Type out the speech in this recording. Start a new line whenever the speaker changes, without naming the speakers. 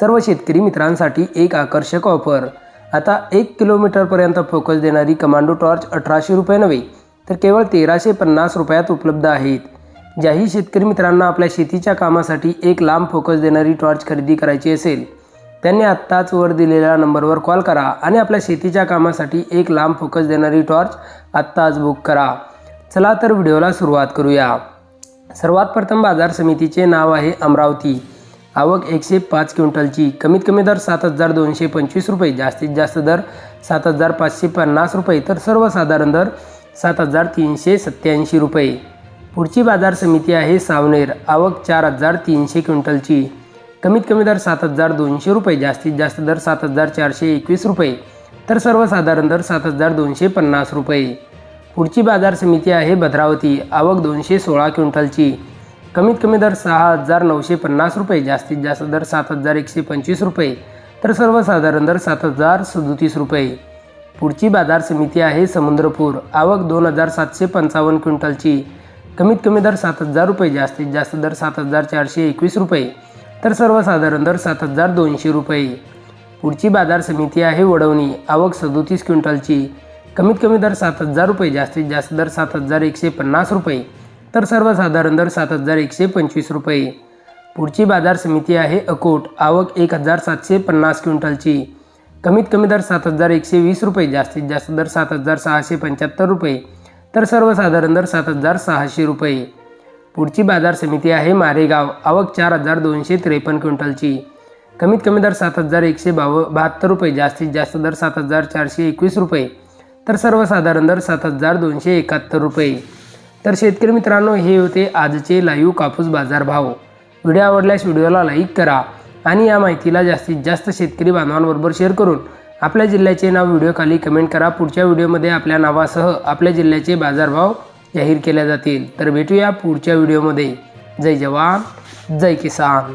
सर्व शेतकरी मित्रांसाठी एक आकर्षक ऑफर आता एक किलोमीटरपर्यंत फोकस देणारी कमांडो टॉर्च अठराशे रुपये नव्हे तर केवळ तेराशे पन्नास रुपयात उपलब्ध आहेत. ज्याही शेतकरी मित्रांना आपल्या शेतीच्या कामासाठी एक लांब फोकस देणारी टॉर्च खरेदी करायची असेल त्यांनी आत्ताच वर दिलेल्या नंबरवर कॉल करा आणि आपल्या शेतीच्या कामासाठी एक लांब फोकस देणारी टॉर्च आत्ताच बुक करा. चला तर व्हिडिओला सुरुवात करूया. सर्वात प्रथम बाजार समितीचे नाव आहे अमरावती. आवक एकशे पाच क्विंटलची. कमीत कमी दर सात हजार दोनशे पंचवीस रुपये. जास्तीत जास्त दर सात हजार पाचशे पन्नास रुपये. तर सर्वसाधारण दर सात हजार तीनशे सत्याऐंशी रुपये. पुढची बाजार समिती आहे सावनेर. आवक चार हजार तीनशे क्विंटलची. कमीत कमी दर सात हजार दोनशे रुपये. जास्तीत जास्त दर सात हजार चारशे एकवीस रुपये. तर सर्वसाधारण दर सात हजार दोनशे पन्नास रुपये. पुढची बाजार समिती आहे भद्रावती. आवक दोनशे सोळा क्विंटलची. कमीत कमी दर सहा हजार नऊशे पन्नास रुपये जास्तीत जास्त दर सात हजार एकशे पंचवीस रुपये तर सर्वसाधारण दर सात हजार सदोतीस रुपये. पुढची बाजार समिती आहे समुद्रपूर आवक दोन हजार सातशे पंचावन्न क्विंटलची. कमीत कमी दर सात हजार रुपये जास्तीत जास्त दर सात हजार चारशे एकवीस रुपये तर सर्वसाधारण दर सात हजार दोनशे रुपये. पुढची बाजार समिती आहे वडवणी आवक सदोतीस क्विंटलची. कमीत कमी दर सात हजार रुपये जास्तीत जास्त दर सात हजार एकशे पन्नास रुपये तर सर्वसाधारण दर सात हजार एकशे पंचवीस रुपये. पुढची बाजार समिती आहे अकोट. आवक एक हजार सातशे पन्नास क्विंटलची. कमीत कमी दर सात हजार एकशे वीस रुपये. जास्तीत जास्त दर सात हजार सहाशे पंच्याहत्तर रुपये. तर सर्वसाधारण दर सात हजार सहाशे रुपये. पुढची बाजार समिती आहे मारेगाव. आवक चार हजार दोनशे त्रेपन्न क्विंटलची. कमीत कमी दर सात हजार एकशे बाव बहात्तर रुपये. जास्तीत जास्त दर सात हजार चारशे एकवीस रुपये. तर सर्वसाधारण दर सात हजार दोनशे एकाहत्तर रुपये. तर शेतकरी मित्रांनो हे होते आजचे लाईव्ह कापूस बाजार भाव. व्हिडिओ आवडल्यास व्हिडिओला लाईक करा आणि या माहितीला जास्तीत जास्त शेतकरी बांधवांबरोबर शेअर करून आपल्या जिल्ह्याचे नाव व्हिडिओखाली कमेंट करा. पुढच्या व्हिडिओमध्ये आपल्या नावासह आपल्या जिल्ह्याचे बाजारभाव जाहीर केले जातील. तर भेटूया पुढच्या व्हिडिओमध्ये. जय जवान जय किसान.